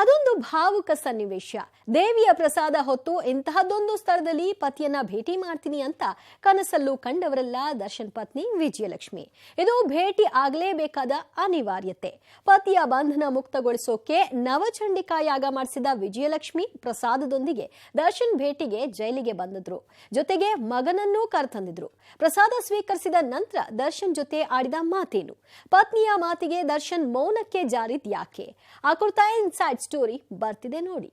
ಅದೊಂದು ಭಾವುಕ ಸನ್ನಿವೇಶ. ದೇವಿಯ ಪ್ರಸಾದ ಹೊತ್ತು ಇಂತಹದ್ದೊಂದು ಸ್ಥಳದಲ್ಲಿ ಪತಿಯನ್ನ ಭೇಟಿ ಮಾಡ್ತೀನಿ ಅಂತ ಕನಸಲ್ಲೂ ಕಂಡವರಲ್ಲ ದರ್ಶನ್ ಪತ್ನಿ ವಿಜಯಲಕ್ಷ್ಮಿ. ಇದು ಭೇಟಿ ಆಗಲೇಬೇಕಾದ ಅನಿವಾರ್ಯತೆ. ಪತಿಯ ಬಂಧನ ಮುಕ್ತಗೊಳಿಸೋಕೆ ನವಚಂಡಿಕಾ ಯಾಗ ಮಾಡಿಸಿದ ವಿಜಯಲಕ್ಷ್ಮಿ ಪ್ರಸಾದದೊಂದಿಗೆ ದರ್ಶನ್ ಭೇಟಿಗೆ ಜೈಲಿಗೆ ಬಂದಿದ್ರು. ಜೊತೆಗೆ ಮಗನನ್ನೂ ಕರೆತಂದಿದ್ರು. ಪ್ರಸಾದ ಸ್ವೀಕರಿಸಿದ ನಂತರ ದರ್ಶನ್ ಜೊತೆ ಆಡಿದ ಮಾತೇನು. ಪತ್ನಿಯ ಮಾತಿಗೆ ದರ್ಶನ್ ಮೌನಕ್ಕೆ ಜಾರಿದ್ ಯಾಕೆ ಆ ಕುರ್ತಾ ಇನ್ಸೈಡ್ ಸ್ಟೋರಿ ಬರ್ತಿದೆ ನೋಡಿ.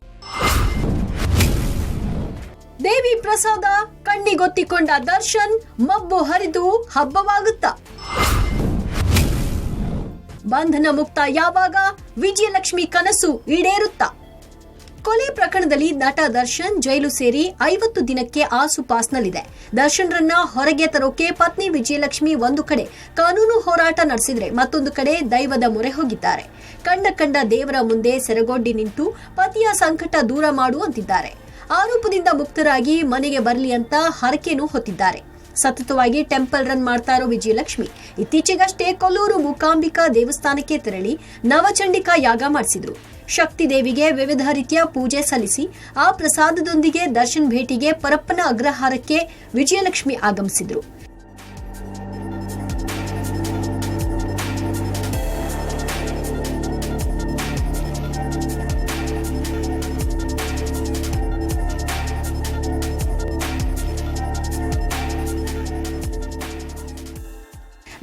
ದೇವಿ ಪ್ರಸಾದ ಕಣ್ಣಿಗೊತ್ತಿಕೊಂಡ ದರ್ಶನ್ ಮಬ್ಬು ಹರಿದು ಹಬ್ಬವಾಗುತ್ತಾ? ಬಂಧನ ಮುಕ್ತ ಯಾವಾಗ ವಿಜಯಲಕ್ಷ್ಮಿ ಕನಸು ಈಡೇರುತ್ತಾ? ಕೊಲೆ ಪ್ರಕರಣದಲ್ಲಿ ನಟ ದರ್ಶನ್ ಜೈಲು ಸೇರಿ ಐವತ್ತು ದಿನಕ್ಕೆ ಆಸುಪಾಸ್ನಲ್ಲಿದೆ ದರ್ಶನ್ರನ್ನ ಹೊರಗೆ ತರೋಕೆ ಪತ್ನಿ ವಿಜಯಲಕ್ಷ್ಮಿ ಒಂದು ಕಡೆ ಕಾನೂನು ಹೋರಾಟ ನಡೆಸಿದ್ರೆ ಮತ್ತೊಂದು ಕಡೆ ದೈವದ ಮೊರೆ ಹೋಗಿದ್ದಾರೆ. ಕಂಡ ಕಂಡ ದೇವರ ಮುಂದೆ ಸೆರಗೊಡ್ಡಿ ನಿಂತು ಪತಿಯ ಸಂಕಟ ದೂರ ಮಾಡು ಅಂತಿದ್ದಾರೆ. ಆರೋಪದಿಂದ ಮುಕ್ತರಾಗಿ ಮನೆಗೆ ಬರಲಿ ಅಂತ ಹರಕೆನೂ ಹೊತ್ತಿದ್ದಾರೆ. ಸತತವಾಗಿ ಟೆಂಪಲ್ ರನ್ ಮಾಡ್ತಾ ಇರೋ ವಿಜಯಲಕ್ಷ್ಮಿ ಇತ್ತೀಚೆಗಷ್ಟೇ ಕೊಲ್ಲೂರು ಮೂಕಾಂಬಿಕಾ ದೇವಸ್ಥಾನಕ್ಕೆ ತೆರಳಿ ನವಚಂಡಿಕಾ ಯಾಗ ಮಾಡಿಸಿದ್ರು. ಶಕ್ತಿ ದೇವಿಗೆ ವಿವಿಧ ರೀತಿಯ ಪೂಜೆ ಸಲ್ಲಿಸಿ ಆ ಪ್ರಸಾದದೊಂದಿಗೆ ದರ್ಶನ್ ಭೇಟಿಗೆ ಪರಪ್ಪನ ಅಗ್ರಹಾರಕ್ಕೆ ವಿಜಯಲಕ್ಷ್ಮಿ ಆಗಮಿಸಿದ್ರು.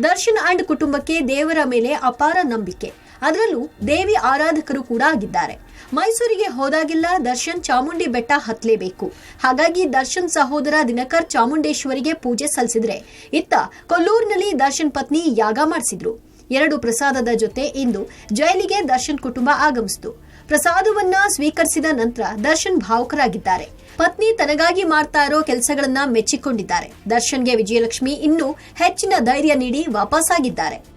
ದರ್ಶನ್ ಅಂಡ್ ಕುಟುಂಬಕ್ಕೆ ದೇವರ ಮೇಲೆ ಅಪಾರ ನಂಬಿಕೆ. ಅದರಲ್ಲೂ ದೇವಿ ಆರಾಧಕರು ಕೂಡ ಆಗಿದ್ದಾರೆ. ಮೈಸೂರಿಗೆ ಹೋದಾಗೆಲ್ಲ ದರ್ಶನ್ ಚಾಮುಂಡಿ ಬೆಟ್ಟ ಹತ್ತಲೇಬೇಕು. ಹಾಗಾಗಿ ದರ್ಶನ್ ಸಹೋದರ ದಿನಕರ್ ಚಾಮುಂಡೇಶ್ವರಿಗೆ ಪೂಜೆ ಸಲ್ಲಿಸಿದ್ರೆ ಇತ್ತ ಕೊಲ್ಲೂರಿನಲ್ಲಿ ದರ್ಶನ್ ಪತ್ನಿ ಯಾಗ ಮಾಡಿಸಿದ್ರು. ಎರಡು ಪ್ರಸಾದದ ಜೊತೆ ಇಂದು ಜೈಲಿಗೆ ದರ್ಶನ್ ಕುಟುಂಬ ಆಗಮಿಸಿತು. ಪ್ರಸಾದವನ್ನ ಸ್ವೀಕರಿಸಿದ ನಂತರ ದರ್ಶನ್ ಭಾವುಕರಾಗಿದ್ದಾರೆ. ಪತ್ನಿ ತನಗಾಗಿ ಮಾಡ್ತಾ ಇರೋ ಕೆಲಸಗಳನ್ನ ಮೆಚ್ಚಿಕೊಂಡಿದ್ದಾರೆ. ದರ್ಶನ್ಗೆ ವಿಜಯಲಕ್ಷ್ಮಿ ಇನ್ನೂ ಹೆಚ್ಚಿನ ಧೈರ್ಯ ನೀಡಿ ವಾಪಸ್ಸಾಗಿದ್ದಾರೆ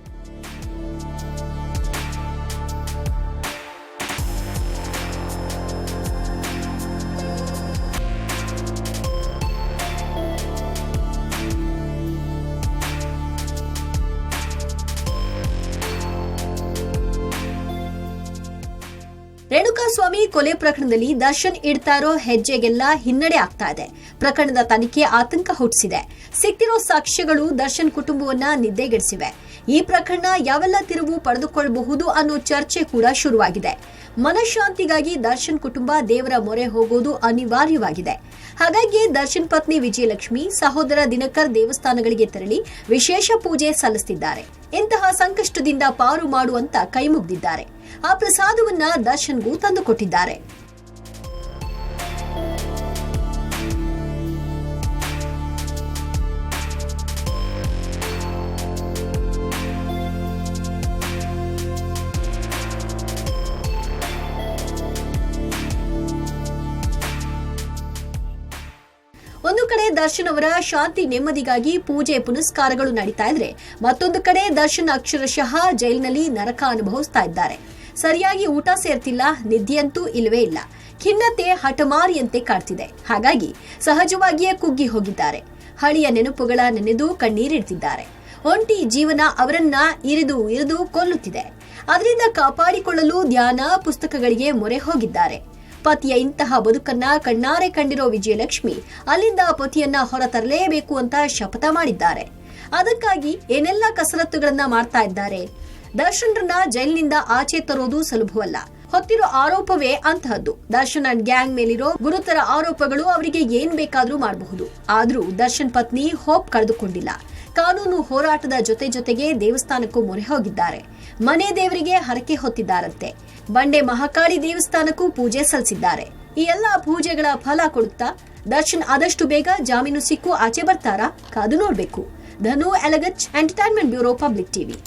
ರೇಣುಕಾಸ್ವಾಮಿ ಕೊಲೆ ಪ್ರಕರಣದಲ್ಲಿ ದರ್ಶನ್ ಇಡ್ತಾರೋ ಹೆಜ್ಜೆಗೆಲ್ಲ ಹಿನ್ನಡೆ ಆಗ್ತಾ ಇದೆ. ಪ್ರಕರಣದ ತನಿಖೆ ಆತಂಕ ಹುಟ್ಟಿಸಿದೆ. ಸಿಕ್ತಿರೋ ಸಾಕ್ಷ್ಯಗಳು ದರ್ಶನ್ ಕುಟುಂಬವನ್ನ ನಿದ್ದೆಗೆಡಿಸಿವೆ. ಈ ಪ್ರಕರಣ ಯಾವೆಲ್ಲ ತಿರುವು ಪಡೆದುಕೊಳ್ಳಬಹುದು ಅನ್ನೋ ಚರ್ಚೆ ಕೂಡ ಶುರುವಾಗಿದೆ. ಮನಃಶಾಂತಿಗಾಗಿ ದರ್ಶನ್ ಕುಟುಂಬ ದೇವರ ಮೊರೆ ಹೋಗೋದು ಅನಿವಾರ್ಯವಾಗಿದೆ. ಹಾಗಾಗಿ ದರ್ಶನ್ ಪತ್ನಿ ವಿಜಯಲಕ್ಷ್ಮಿ ಸಹೋದರ ದಿನಕರ್ ದೇವಸ್ಥಾನಗಳಿಗೆ ತೆರಳಿ ವಿಶೇಷ ಪೂಜೆ ಸಲ್ಲಿಸುತ್ತಿದ್ದಾರೆ ಇಂತಹ ಸಂಕಷ್ಟದಿಂದ ಪಾರು ಮಾಡುವಂತ ಕೈಮುಗ್ದಿದ್ದಾರೆ. ಆ ಪ್ರಸಾದವನ್ನ ದರ್ಶನ್ಗೂ ತಂದುಕೊಟ್ಟಿದ್ದಾರೆ. ಒಂದು ಕಡೆ ದರ್ಶನ್ ಅವರ ಶಾಂತಿ ನೆಮ್ಮದಿಗಾಗಿ ಪೂಜೆ ಪುನಸ್ಕಾರಗಳು ನಡೀತಾ ಇದ್ರೆ ಮತ್ತೊಂದು ಕಡೆ ದರ್ಶನ್ ಅಕ್ಷರಶಃ ಜೈಲಿನಲ್ಲಿ ನರಕ ಅನುಭವಿಸ್ತಾ ಇದ್ದಾರೆ. ಸರಿಯಾಗಿ ಊಟ ಸೇರ್ತಿಲ್ಲ, ನಿದ್ದೆಯಂತೂ ಇಲ್ಲವೇ ಇಲ್ಲ. ಖಿನ್ನತೆ ಹಠಮಾರಿಯಂತೆ ಕಾಡ್ತಿದೆ. ಹಾಗಾಗಿ ಸಹಜವಾಗಿಯೇ ಕುಗ್ಗಿ ಹೋಗಿದ್ದಾರೆ. ಹಳಿಯ ನೆನಪುಗಳ ನೆನೆದು ಕಣ್ಣೀರಿಡ್ತಿದ್ದಾರೆ. ಒಂಟಿ ಜೀವನ ಅವರನ್ನ ಇರಿದು ಇರಿದು ಕೊಲ್ಲುತ್ತಿದೆ. ಅದರಿಂದ ಕಾಪಾಡಿಕೊಳ್ಳಲು ಧ್ಯಾನ, ಪುಸ್ತಕಗಳಿಗೆ ಮೊರೆ ಹೋಗಿದ್ದಾರೆ. ಪತಿಯ ಇಂತಹ ಬದುಕನ್ನ ಕಣ್ಣಾರೆ ಕಂಡಿರೋ ವಿಜಯಲಕ್ಷ್ಮಿ ಅಲ್ಲಿಂದ ಪತಿಯನ್ನ ಹೊರತರಲೇಬೇಕು ಅಂತ ಶಪಥ ಮಾಡಿದ್ದಾರೆ. ಅದಕ್ಕಾಗಿ ಏನೆಲ್ಲ ಕಸರತ್ತುಗಳನ್ನ ಮಾಡ್ತಾ ಇದ್ದಾರೆ? ದರ್ಶನ್ರನ್ನ ಜೈಲಿನಿಂದ ಆಚೆ ತರೋದು ಸುಲಭವಲ್ಲ. ಹೊತ್ತಿರೋ ಆರೋಪವೇ ಅಂತಹದ್ದು. ದರ್ಶನ್ ಅಂಡ್ ಗ್ಯಾಂಗ್ ಮೇಲಿರೋ ಗುರುತರ ಆರೋಪಗಳು ಅವರಿಗೆ ಏನ್ ಬೇಕಾದ್ರೂ ಮಾಡಬಹುದು. ಆದ್ರೂ ದರ್ಶನ್ ಪತ್ನಿ ಹೋಪ್ ಕಳೆದುಕೊಂಡಿಲ್ಲ. ಕಾನೂನು ಹೋರಾಟದ ಜೊತೆ ಜೊತೆಗೆ ದೇವಸ್ಥಾನಕ್ಕೂ ಮೊರೆ ಹೋಗಿದ್ದಾರೆ. ಮನೆ ದೇವರಿಗೆ ಹರಕೆ ಹೊತ್ತಿದ್ದಾರಂತೆ. ಬಂಡೆ ಮಹಾಕಾಳಿ ದೇವಸ್ಥಾನಕ್ಕೂ ಪೂಜೆ ಸಲ್ಲಿಸಿದ್ದಾರೆ. ಈ ಎಲ್ಲಾ ಪೂಜೆಗಳ ಫಲ ಕೊಡುತ್ತಾ ದರ್ಶನ್ ಆದಷ್ಟು ಬೇಗ ಜಾಮೀನು ಸಿಕ್ಕು ಆಚೆ ಬರ್ತಾರಾ? ಕಾದು ನೋಡ್ಬೇಕು. ಧನು ಎಲಗಚ್ ಎಂಟರ್ಟೈನ್ಮೆಂಟ್ ಬ್ಯೂರೋ ಪಬ್ಲಿಕ್ ಟಿವಿ.